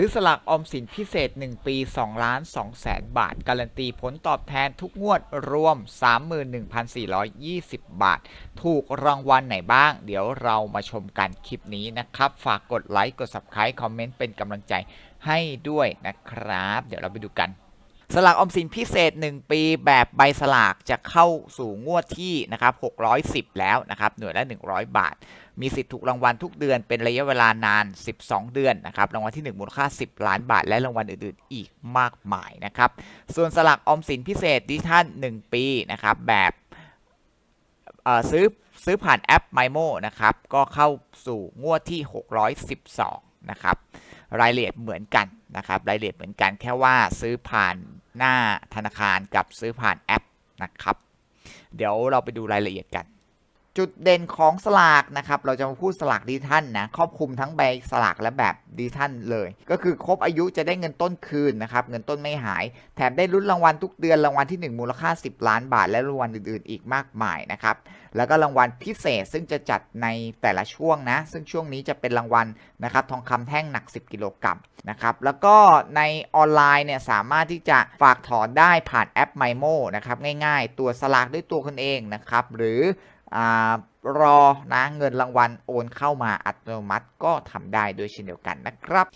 ซื้อสลากออมสินพิเศษ 1 ปี2ล้าน2แสนบาท การันตีผลตอบแทนทุกงวดรวม 31,420 บาท ถูกรางวัลไหนบ้าง เดี๋ยวเรามาชมกันคลิปนี้นะครับ ฝากกดไลค์ กด Subscribe คอมเมนต์เป็นกำลังใจให้ด้วยนะครับ เดี๋ยวเราไปดูกัน สลากออมสินพิเศษ 1 ปีแบบใบสลากจะเข้าสู่งวดที่นะครับ610 แล้วนะครับหน่วยละ 100 บาท มีสิทธิ์ถูกรางวัลทุกเดือนเป็นระยะเวลานาน 12 เดือนนะครับรางวัลที่ 1 มูลค่า 10 ล้านบาท และรางวัลอื่นๆ อีกมากมายนะครับส่วนสลากออมสินพิเศษดิจิทัล1 ปีนะครับแบบซื้อซื้อผ่านแอป m y m o นะครับก็เข้าสู่งวดที่ 612 นะครับรายละเอียดเหมือนกันนะครับรายละเอียดเหมือนกันแค่ว่าซื้อผ่าน หน้าธนาคารกับซื้อผ่านแอปนะครับ เดี๋ยวเราไปดูรายละเอียดกัน จุดเด่นของสลากนะครับ เราจะมาพูดสลากดิทัลนะ ครอบคลุมทั้งใบสลากและแบบดิทัลเลย ก็คือครบอายุจะได้เงินต้นคืนนะครับ เงินต้นไม่หาย แถมได้ลุ้นรางวัลทุกเดือน รางวัลที่ 1 มูลค่า 10 ล้านบาท และรางวัลอื่นๆ อีกมากมายนะครับ แล้วก็รางวัลพิเศษซึ่งจะจัดในแต่ละช่วงนะ ซึ่งช่วงนี้จะเป็นรางวัลนะครับ ทองคำแท่งหนัก 10 กิโลกรัมนะครับ แล้วก็ในออนไลน์เนี่ยสามารถที่จะฝากถอนได้ผ่านแอป m y m o นะครับ ง่ายๆ ตัวสลากด้วยตัวคนเองนะครับ หรือ รอนะเงินรางวัลโอนเข้ามาอัตโนมัติก็ทำได้ด้วยเช่นเดียวกันนะครับ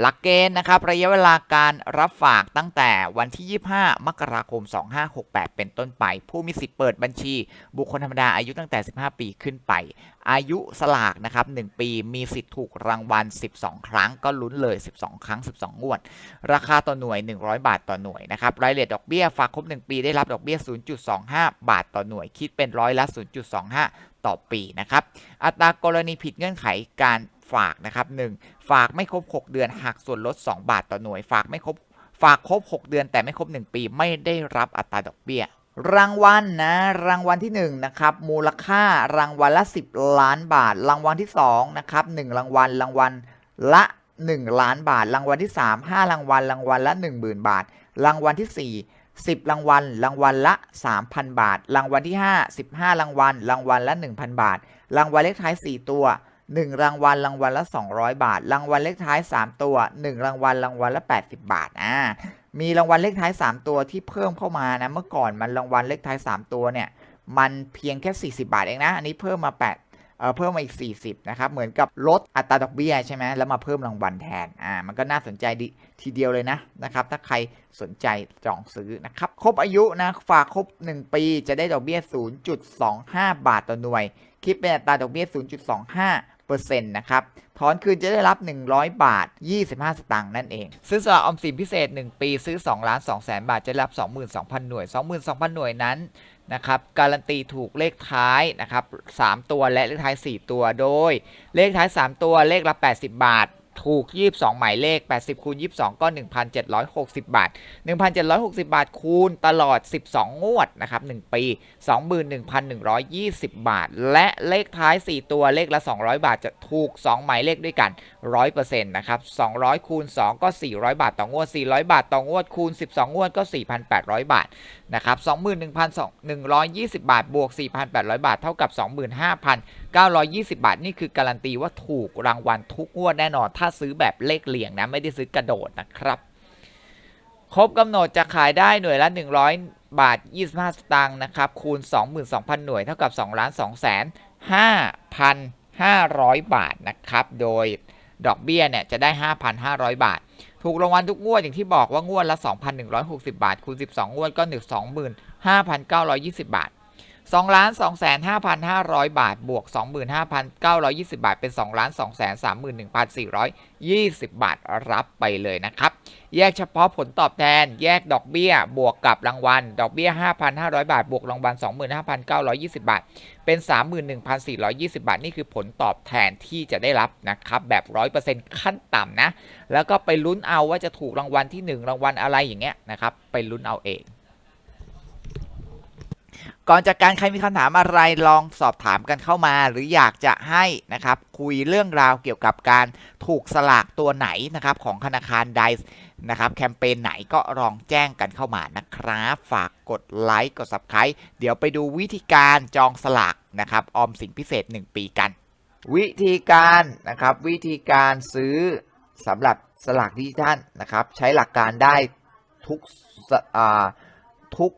หลักเกณฑ์นะครับระยะเวลาการรับฝากตั้งแต่วันที่ 25 มกราคม 2568 เป็นต้นไป ผู้มีสิทธิ์เปิดบัญชี บุคคลธรรมดาอายุตั้งแต่ 15 ปีขึ้นไป อายุสลากนะครับ1ปีมีสิทธิ์ถูกรางวัล 12 ครั้งก็ลุ้นเลย 12 ครั้ง 12 งวด ราคาต่อหน่วย 100 บาทต่อหน่วยนะครับรายละเอียดดอกเบี้ยฝากครบ 1 ปีได้รับดอกเบี้ย 0.25 บาทต่อหน่วย คิดเป็นร้อยละ 0.25 ต่อปีนะครับอัตรากรณีผิดเงื่อนไขการฝากนะครับ 1. ฝากไม่ครบ 6 เดือนหักส่วนลด 2 บาทต่อหน่วย ฝากไม่ครบฝากครบ 6 เดือนแต่ไม่ครบ 1 ปี ไม่ได้รับอัตราดอกเบี้ย รางวัลนะ รางวัลที่1นะครับมูลค่ารางวัลละ 10 ล้านบาท รางวัลที่2นะครับ1รางวัลรางวัลละ 1 ล้านบาท รางวัลที่ 3 5 รางวัลรางวัลละ 10,000 บาท รางวัลที่ 4 10 รางวัล รางวัลละ 3,000 บาท รางวัลที่ 5 15 รางวัล รางวัลละ 1,000 บาท รางวัลเลขท้าย 4 ตัว 1 รางวัล รางวัลละ 200 บาท รางวัลเลขท้าย 3 ตัว 1 รางวัล รางวัลละ 80 บาท อ่า มีรางวัลเลขท้าย 3 ตัวที่เพิ่มเข้ามานะ เมื่อก่อนมันรางวัลเลขท้าย 3 ตัวเนี่ย มันเพียงแค่ 40 บาทเองนะ อันนี้เพิ่มมา 8 เอ่อเพิ่มมาอีก 40 นะครับ เหมือนกับลดอัตราดอกเบี้ยใช่ไหมแล้วมาเพิ่มรางวัลแทน อ่า มันก็น่าสนใจดีทีเดียวเลยนะ นะครับ ถ้าใครสนใจจองซื้อนะครับ ครบอายุนะ ฝากครบ 1 ปีจะได้ดอกเบี้ย 0.25 บาทต่อหน่วย คิดเป็นอัตราดอกเบี้ย 0.25เปอร์เซ็นต์นะครับ ถอนคืนจะได้รับ 100 บาท 25 สตางค์นั่นเอง ซื้อสลากออมสินพิเศษ 1 ปีซื้อ2ล้าน2แสนบาทจะรับ 22,000 หน่วย 22,000 หน่วยนั้นนะครับการันตีถูกเลขท้ายนะครับ3ตัวและเลขท้าย 4 ตัวโดย เลขท้าย 3 ตัวเลขละ 80 บาท ถูก 22 หมายเลข 80 คูณ 22 ก็ 1,760 บาท 1,760 บาท คูณตลอด 12 งวด นะครับ 1 ปี 21,120 บาท และเลขท้าย 4 ตัวเลขละ 200 บาทจะถูก 2 หมายเลขด้วยกัน 100%นะครับ 200 คูณ 2 ก็ 400 บาทต่องวด 400 บาทต่องวด คูณ 12 งวด ก็ 4,800 บาท นะครับ 21,120 บาท บวก 4,800 บาท เท่ากับ 25,920 บาท นี่คือการันตีว่าถูกรางวัลทุกงวดแน่นอน ถ้าซื้อแบบเลขเหลี่ยงนะ ไม่ได้ซื้อกระโดดนะครับ ครบกำหนดจะขายได้หน่วยละ 100 บาท 25 สตางค์ นะครับ คูณ 22,000 หน่วย เท่ากับ2ล้าน2แสน5,500 บาทนะครับ โดย ดอกเบี้ยเนี่ยจะได้ 5,500 บาท ถูกรางวัลทุกงวดอย่างที่บอกว่างวดละ 2,160 บาทคูณ 12 งวดก็ 125,920 บาท 2ล้าน2แสน5,500 บาท บวก 25,920 บาท เป็น2ล้าน2แสน31,420 บาท รับไปเลยนะครับ แยกเฉพาะผลตอบแทน แยกดอกเบี้ย บวกกับรางวัล ดอกเบี้ย 5,500 บาท บวกรางวัล 25,920 บาท เป็น 31,420 บาท นี่คือผลตอบแทนที่จะได้รับนะครับ แบบ 100%ขั้นต่ำนะ แล้วก็ไปลุ้นเอาว่าจะถูกรางวัลที่ 1 รางวัลอะไรอย่างเงี้ยนะครับ ไปลุ้นเอาเอง ก่อนจากการใครมีคำถามอะไรลองสอบถามกันเข้ามา หรืออยากจะให้นะครับคุยเรื่องราวเกี่ยวกับการถูกสลากตัวไหนนะครับของธนาคารใดนะครับแคมเปญไหนก็ลองแจ้งกันเข้ามานะครับ ฝากกดไลค์กด Subscribe เดี๋ยวไปดูวิธีการจองสลากนะครับออมสินพิเศษ 1 ปีกัน วิธีการนะครับวิธีการซื้อสำหรับสลากดิจิทัลนะครับใช้หลักการได้ทุกทุก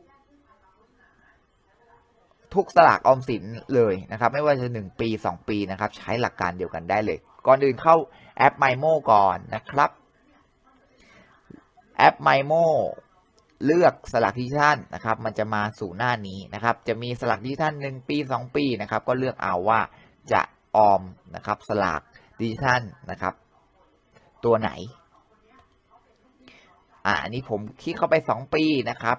ทุกสลากออมสินเลยนะครับ ไม่ว่าจะ 1 ปี 2 ปีนะครับ ใช้หลักการเดียวกันได้เลย ก่อนอื่นเข้าแอป MyMo ก่อนนะครับ แอป MyMo เลือกสลากดิจิทัลนะครับ มันจะมาสู่หน้านี้นะครับ จะมีสลากดิจิทัล1 ปี 2 ปีนะครับ ก็เลือกเอาว่าจะออมนะครับสลากดิจิทัลนะครับ ตัวไหนอ่าอันนี้ผมคลิกเข้าไป 2 ปีนะครับ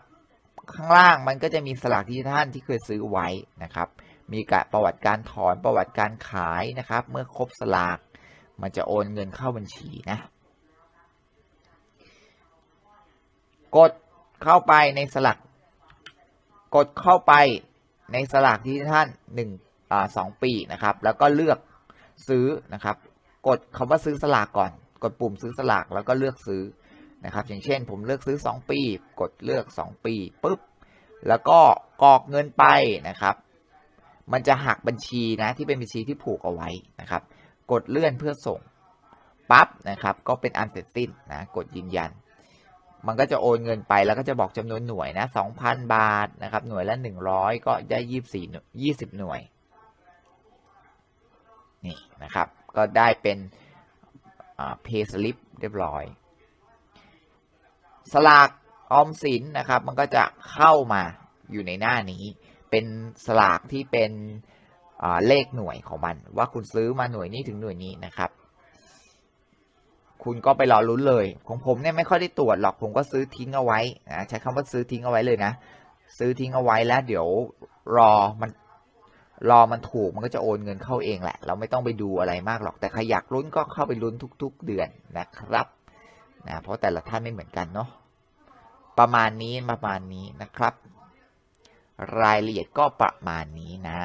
ข้างล่างมันก็จะมีสลากดิจิทัลที่เคยซื้อไว้นะครับ มีกะประวัติการถอนประวัติการขายนะครับ เมื่อครบสลาก มันจะโอนเงินเข้าบัญชีนะ กดเข้าไปในสลัก กดเข้าไปในสลากดิจิทัลหนึ่งอ่าสองปีนะครับ แล้วก็เลือกซื้อนะครับ กดคำว่าซื้อสลากก่อน กดปุ่มซื้อสลากแล้วก็เลือกซื้อ นะครับ อย่างเช่น ผมเลือกซื้อ 2 ปี กดเลือก 2 ปีปุ๊บ แล้วก็กรอกเงินไปนะครับ มันจะหักบัญชีนะที่เป็นบัญชีที่ผูกเอาไว้นะครับ กดเลื่อนเพื่อส่งปั๊บนะครับ ก็เป็นอันเสร็จสิ้นนะกดยืนยัน มันก็จะโอนเงินไปแล้วก็จะบอกจำนวนหน่วยนะ2,000 บาทนะครับ หน่วยละ 100 ก็ได้24 20 หน่วยนี่นะครับ ก็ได้เป็นเพย์สลิปเรียบร้อย สลากออมสินนะครับ มันก็จะเข้ามาอยู่ในหน้านี้ เป็นสลากที่เป็นเลขหน่วยของมัน ว่าคุณซื้อมาหน่วยนี้ถึงหน่วยนี้นะครับ คุณก็ไปรอลุ้นเลย ของผมเนี่ยไม่ค่อยได้ตรวจหรอกผมก็ซื้อทิ้งเอาไว้นะใช้คำว่าซื้อทิ้งเอาไว้เลยนะ ซื้อทิ้งเอาไว้แล้ว เดี๋ยวรอมันรอมันถูกมันก็จะโอนเงินเข้าเองแหละ เราไม่ต้องไปดูอะไรมากหรอกแต่ใครอยากลุ้นก็เข้าไปลุ้นทุก ๆ เดือนนะครับ นะเพราะแต่ละท่านไม่เหมือนกันเนาะประมาณนี้ประมาณนี้นะครับ รายละเอียดก็ประมาณนี้นะ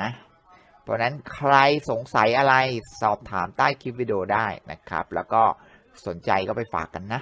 เพราะฉะนั้นใครสงสัยอะไรสอบถามใต้คลิปวิดีโอได้นะครับ แล้วก็สนใจก็ไปฝากกันนะ